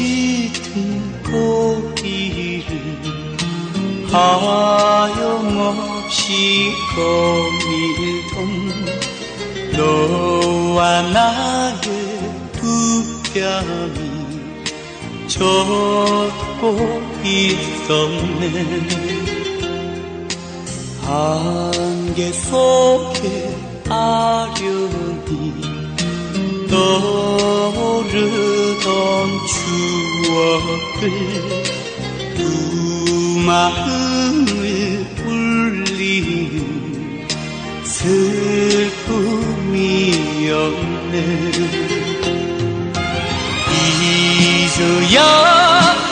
씩든 꽃길을 하염없이 거밀던 너와 나의 두 뺨이 젖고 있었네 안개 속에 아련히 추억을 두 마음을 울리는 슬픔이었네. 잊어야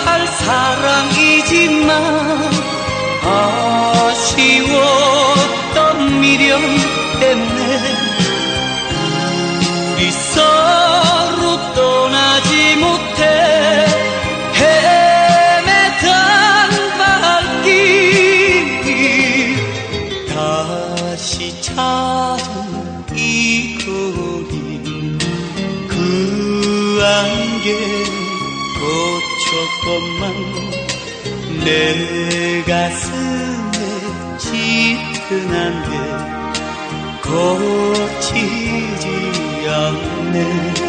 할 사랑이지만 아쉬웠던 미련 때문에 그 안개 고쳤건만 내 가슴에 짙은 안개 고치지 않네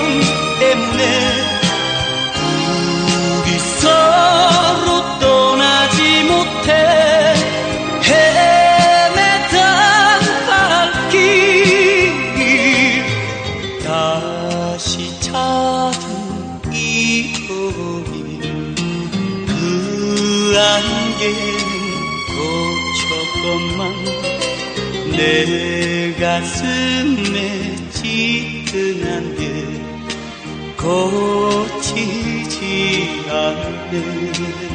미련 때문에 우리 서로 떠나지 못해 헤매던 발길 다시 찾은 이 거리 그 안개는 고쳤건만 내 가슴에 짙은 안개 고치지 않네